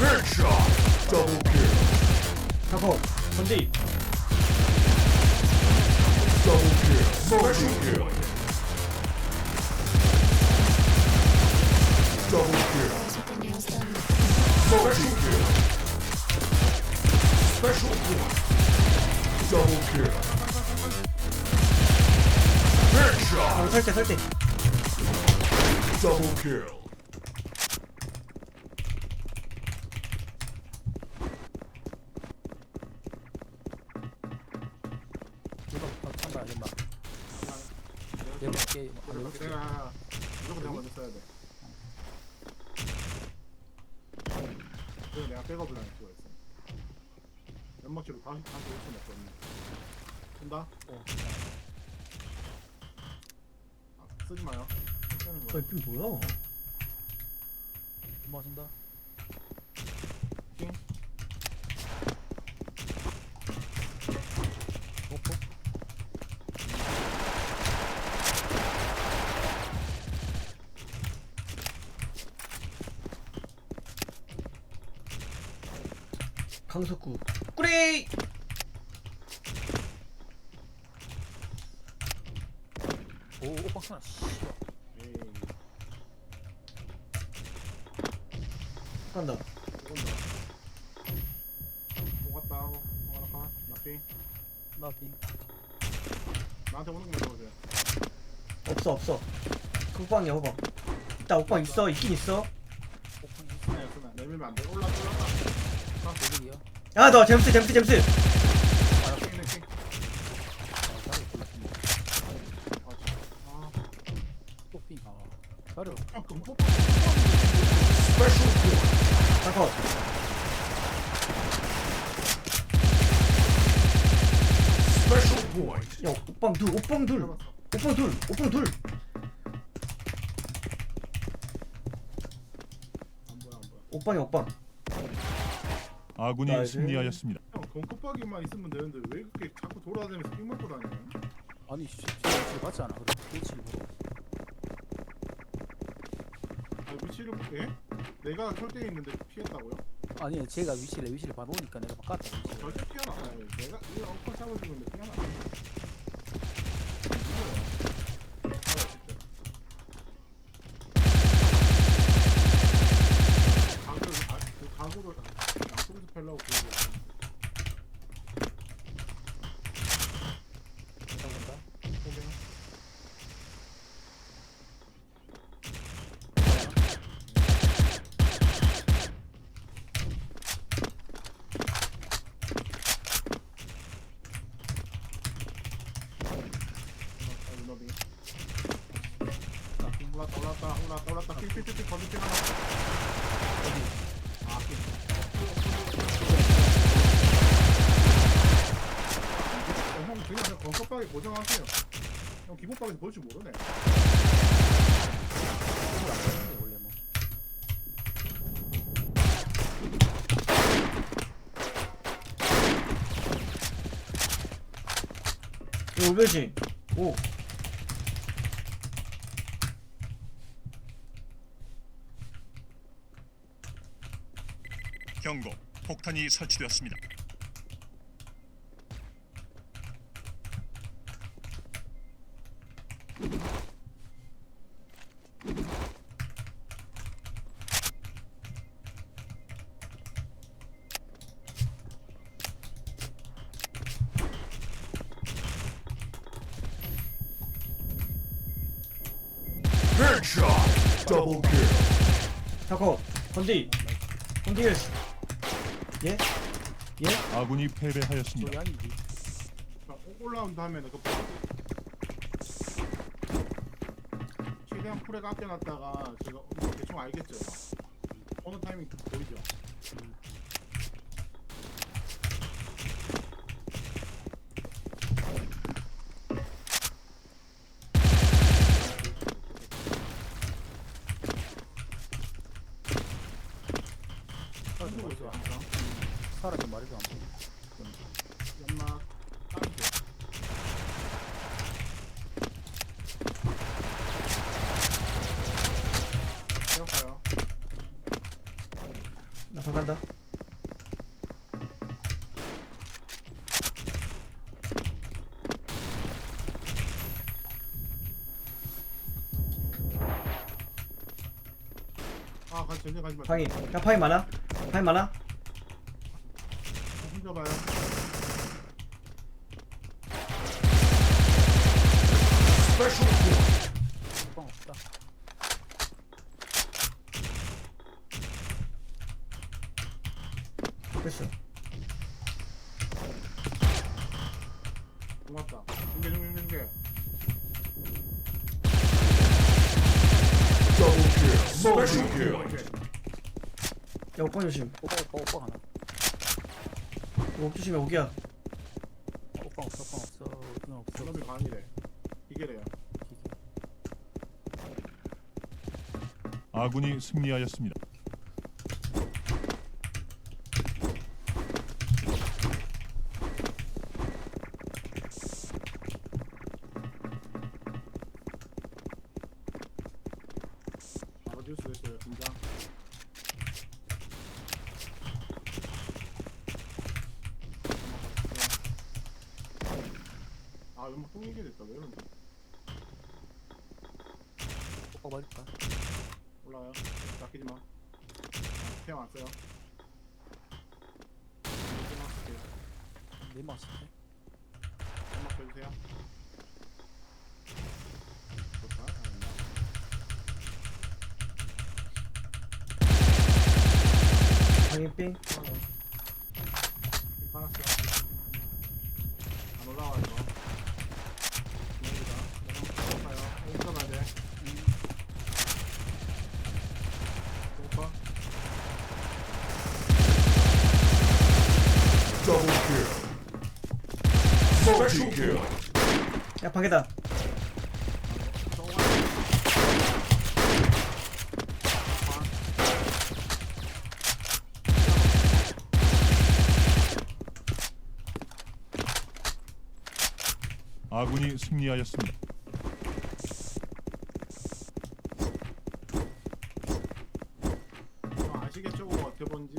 Headshot. Double kill. 타고 건디 Double kill. Multi kill. Double kill. Multi kill. Special point. Double kill. Headshot. 어, 설대 설대 Double kill. 연마 연마 깨 연마 깨 내가 무조건 내가 먼저 써야 돼. 그래서 내가 백업을 안 찍어 있어. 연막치로 다시 다시 올수 없거든. 쓴다. 어. 아, 쓰지 마요. 쓰는 어 거. 이게 뭐야 연마 준다 강석구 꾸리 오 오빠 하나 씨발 에이. 간다. 똑같다 하고 하나 나핑. 나비 나한테 오는 거만 넣어줘요. 없어 없어 국방이야 호방 있다 옥방 있어 있긴 있어 오픈 쓰나 쓰나 내밀면 안 돼. 올라가. 아 아너 잼스 잼스 잼스 point. 야 옥방 둘 옥방 둘. 옥방 둘 옥방 둘. 옥방이 옥방 아군이 나이스. 승리하였습니다. 형 건컵박이만 있으면 되는데 왜 그렇게 자꾸 돌아다니면서 삥 맞고 다녀? 아니 씨 위치를 봤지 않아 그래 위치를 보고 아, 위치를 예? 내가 설대에 있는데 피했다고요? 아니 제가 위치를 위치를 봐놓으니까 내가 바꿨다 위치를 절대 피하나? 아, 내가 이거 엉커 잡아주고 있는데 피하나? 올랐다 올랐다 올랐다 올랐다 핑핑핑핑 거짓말 하나 아 어, 형 그냥 그냥 건석박에 고정하세요 형 기본박에서 볼 줄 모르네 뭐 올려지 오 경고. 폭탄이 설치되었습니다. Headshot. Double kill. 타고 건디 건디 예? 예? 아군이 패배하였습니다. 저기 아니지 자, 오- 올라온 다음에 그 최대한 풀에 깎여놨다가 제가 뭐 대충 알겠죠 어느 타이밍 보이죠? 사라진 말이도 안 보여 아 같이 전쟁 가지 마. 야 방이 많아? 방이 많아? 혼자 봐요 Special kill. 야 옥방 조심 오빠 오빠 오빠 하나. 옥 조심해 옥이야 오빠 없어 오빠 없어. 오빠 없어. 저놈이 반이래 이게 래요 아군이 승리하였습니다. 바로 뛸 수도 있어요 긴장 아 연막 똥 얘기 됐다 왜 이런지 오빠 맞을까? 올라와요 낚이지 마 태양 왔어요. 네 마스. 연막 빼주세요 좋다 아, 방이 삥 화났어. 안 올라와 이거. 여기다. 내가 가요. 여기서 가야 돼. 오빠. Double kill. Multi kill. 야 방에다 아군이 승리하였습니다. 어, 아시겠죠? 그거 어떻게 본지.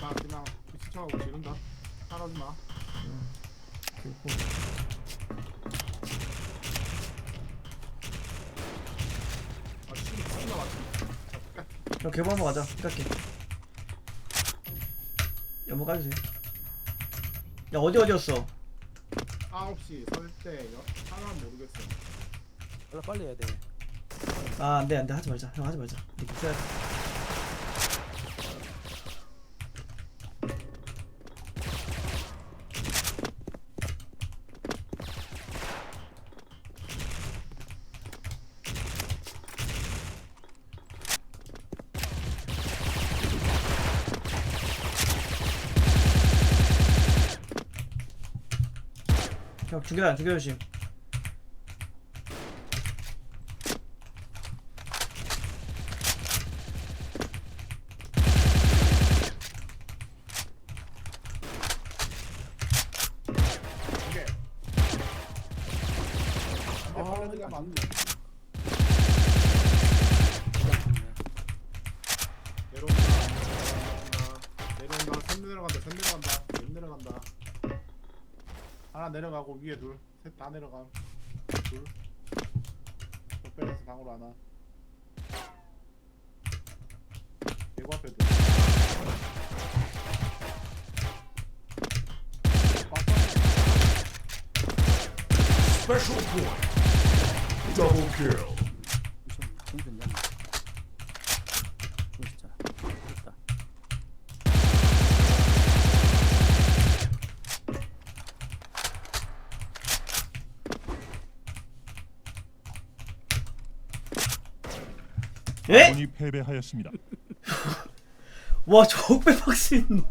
나 그냥 지른다. 따라하지 마. 아, 시기 존나 맞춘다. 형 개보 한번 가자 깎게 연막 까주세요 야 어디 어디였어 9시 설때 하나 모르겠어. 빨리 빨리 해야 돼. 아 안돼 안돼 하지 말자 형 하지 말자 이렇게 야 조심 이게. 아. 내려온다. 내려온다. 셋 내려간다. 셋 내려간다. 셋 내려간다. 하나 내려가고 위에 둘. 셋 다 내려감. 둘. 적배에서 방으로 하나. 대구 앞에 둘. Special point. Double kill. 에? 아군이 패배하였습니다. 와 적배 박스인 놈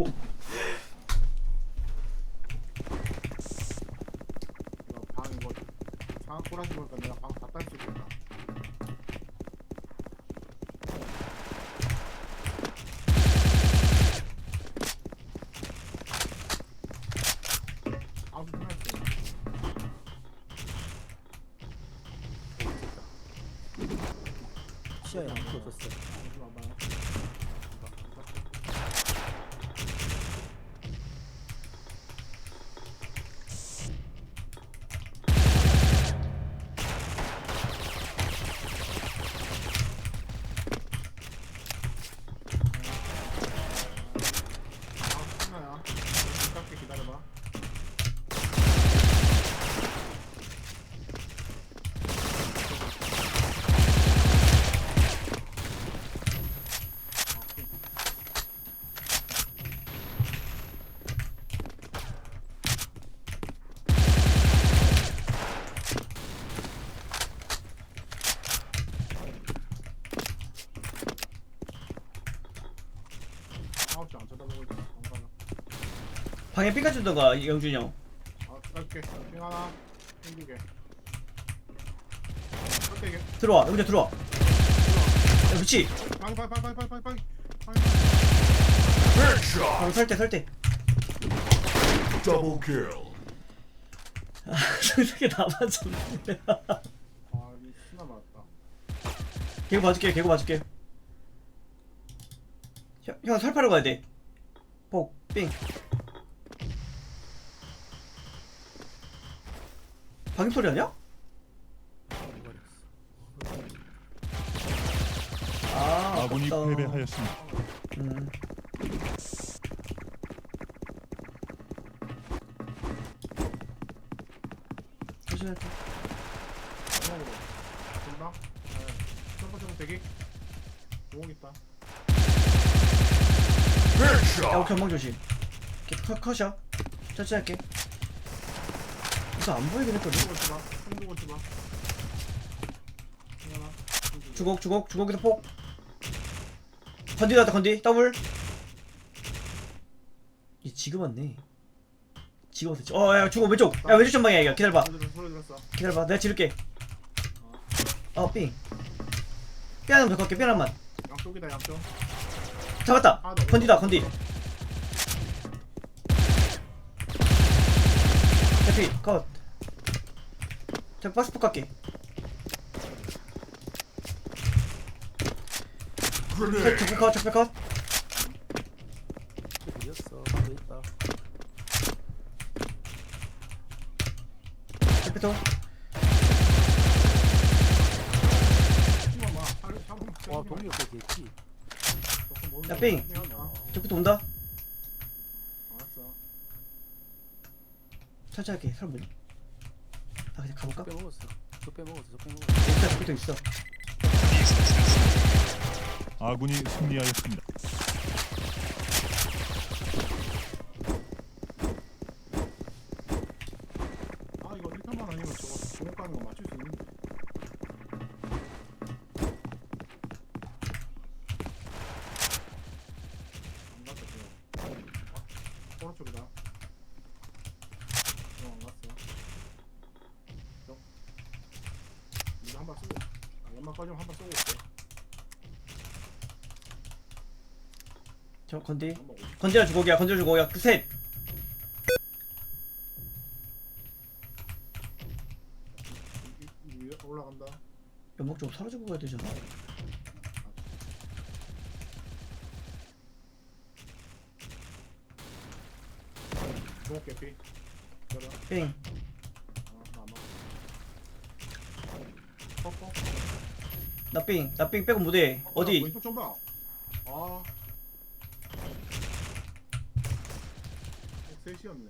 이거 방 이거 상황 꼬라지 보니까 내가 방 다 딸 수 있겠다. 부자에 아무도 없었어. 좀 와봐요. 아, 신나야. 가깝게 기다려봐. 아, 오케이. 아홉 시안 쳐다보고 있어. 안 가나. 방에 삐까 주던가 영준이 형 아. 핑 하나. 땡기게. 들어와 영준 들어와 야 그렇지. 바로 설때 설때 Double kill. 저게 다 맞았네 아, 이 신나 맞았다. 개구 봐줄게 개구 봐줄게 형, 형 살파러 가야 돼 폭빙 방금 소리 아니야? 아 아군이 아깝다. 패배하였습니다. 음. 조심할게 방향으로. 네. 점프 점프 대기. 공옥 있다. 야. 오케이 멍 조심 이렇게 컷, 컷이야 천천히 할게 이거 안 보이긴 했거든 치마. 핑 하나. 땡기게. 주걱 주걱 주걱에서 폭. 건디 나왔다 건디. 더블. 이 지금 왔네. 지금 왔어. 어야 주걱 왼쪽. 야 왼쪽 전방이야 이거 기다려봐. 소리 들었어, 소리 들었어. 기다려봐. 내가 지를게. 어 삥. 삐하는 더 갈게. 삐 하나만. 양쪽이다, 양쪽. 잡았다. 건디다 건디 대피 컷 자, 박스 폭 갈게 Grenade. 적배 컷 적배 컷 이겼어. 나도 있다. 적배 통 와 동이 없게 됐지. 야, 삥. 적배 통 온다 알았어. 천천히 할게 사람 뭐냐 아 그냥 가볼까? 적배 먹었어. 적배 먹었어. 적배 먹었어. 있어 적배 통 있어 아군이 승리하였습니다. 아 이거 1편만 아니면 저거 주먹 가는 거 맞출 수 있는데 안 갔다 저 오른쪽이다 저안 갔어 저 이거 한발 쏘고 아 연막 빠지면 한발 쏘고 올게 저 건디? 건디랑 주걱이야 건디랑 주걱이야. 위에 올라간다. 연막 좀 사라지고 가야 되잖아. 주먹 개피. 그래 삥아 남아. 퍽퍽 나삥 나삥 빼고 못해 어디 왼쪽 좀 봐. 아. 셋이었네.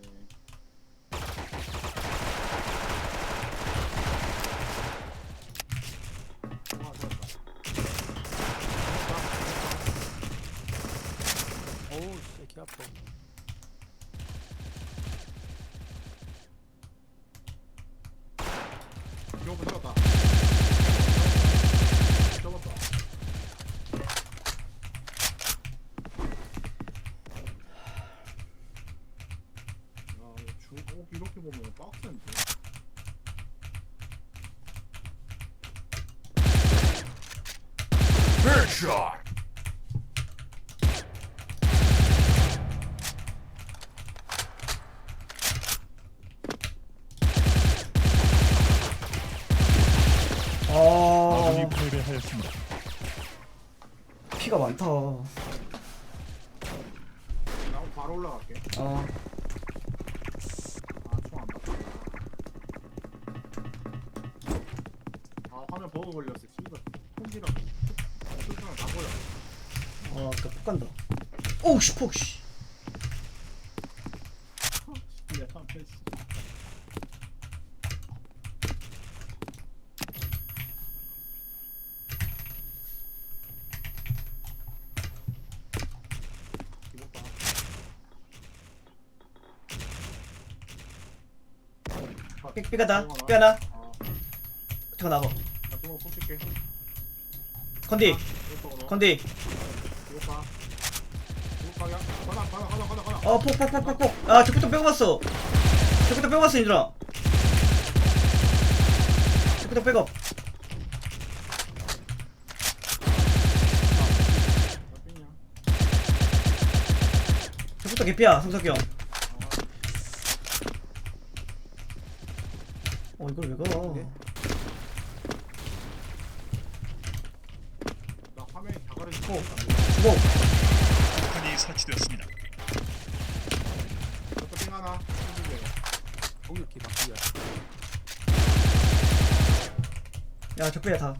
아, 좋았다. 어우 씨, 아파. 잡았다. 잡았다. 야, 이거 주, 어, 이렇게 보면 빡센데. Headshot. 어 아군이 패배하였습니다. 피가 많다. 어. 나 바로 올라갈게. 아 총 안 받다. 아 화면 버그 걸렸어. 씨발. 폰지랑 보여. 어, 아까 폭 간다. 오우 씨, 폭 씨. 삐 삐가다. 삐하나. 어, 잠깐 나가. 나 뽑힐게. 컨디. 컨디. 어, 폭, 폭, 폭, 폭, 폭. 아, 저부터 빼고 봤어. 저부터 빼고 봤어, 얘들아. 저부터 빼고. 저부터 개피야, 성석이 형. 어, 이걸 왜 가? 하나. 힘들게. 공격기 바뀌야. 야, 적배야 다.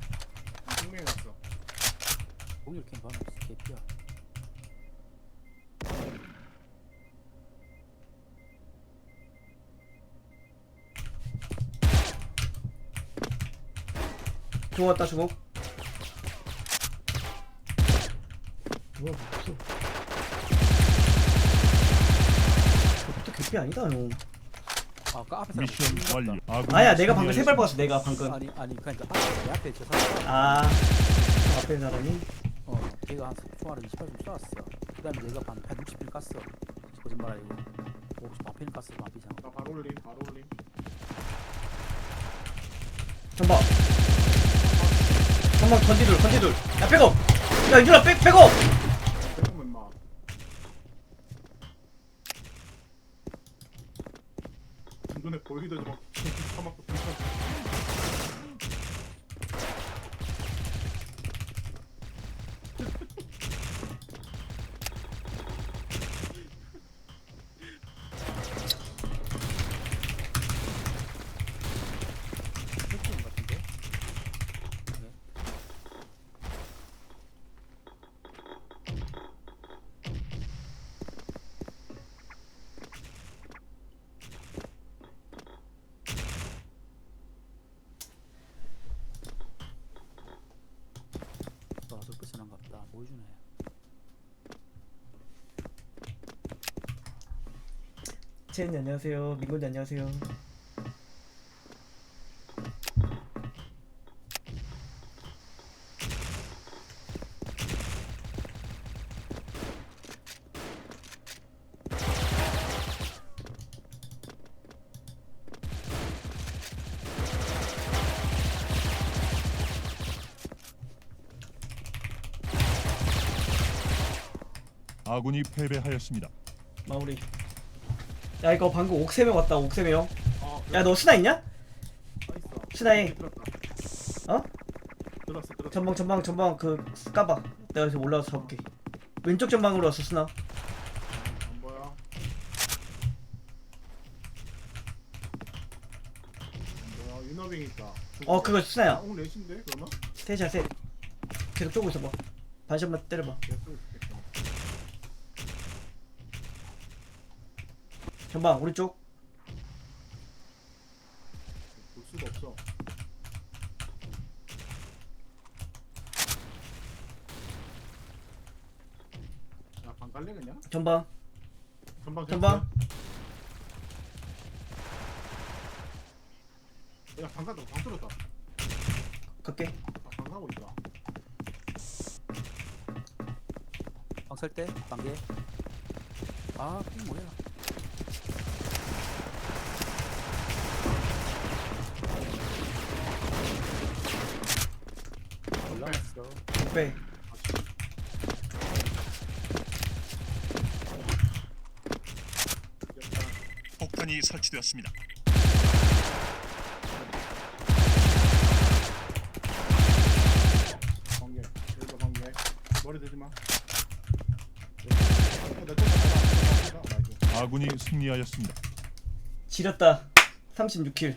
핑맹이 갔어. 공격기 반응 없어. 개피야. 왔다, 주먹. 뭐야, 없어. 개피 아니다, 형. 아, 그 앞에 미션 완료. 아군이 아야, 내가 방금 세발. 박았어, 내가 방금. 아니 아니 그러니까 앞에 내 앞에 저 사람 아, 저 앞에 사람이? 어 걔가 한 총알을 28좀 쏴왔어 그다음에 내가 반 160일 깠어 거짓말 아니고 50 반피는 깠어 반피잖아 나 바로 올림. 바로 올림. 전방. 전방 건지둘, 건지둘. 야, 백업! 야, 이준아, 백, 백업! 빼면 임마. 눈에 보이더니 막 처맞고 핵공 같은데? 네. 안 갔다. 보여주네. 채은이 안녕하세요. 민곤이 안녕하세요. 아군이 패배하였습니다. 마무리. 야, 이거 방금 옥세명 왔다, 옥세명. 어, 야, 너 스나 있냐? 들었다. 어? 들었어, 들었어. 전방, 전방, 전방, 그, 까봐. 내가 여기서 올라와서 잡을게. 왼쪽 전방으로 왔어, 스나. 안 보여. 안 보여. 윤호빙 있다. 어, 그거 스나야. 아, 오늘 넷인데 그러면? 셋이야, 셋. 계속 쪼고 있어봐. 반샷만 때려봐. 계속 있겠구나. 전방, 우리 쪽. 볼 수가 없어. 야, 방 갈래 그냥? 전방. 전방 전방. 야, 방 갔다. 방 뚫었다. 갈게. 아, 방 가고 있다. 방설 때 반개. 아, 이 뭐야? 올라갔어. 빼. 귀엽다. 폭탄이 설치되었습니다. 번개. 여기도 번개. 머리 되지 마. 내. 아군이 승리하였습니다. 지렸다 36킬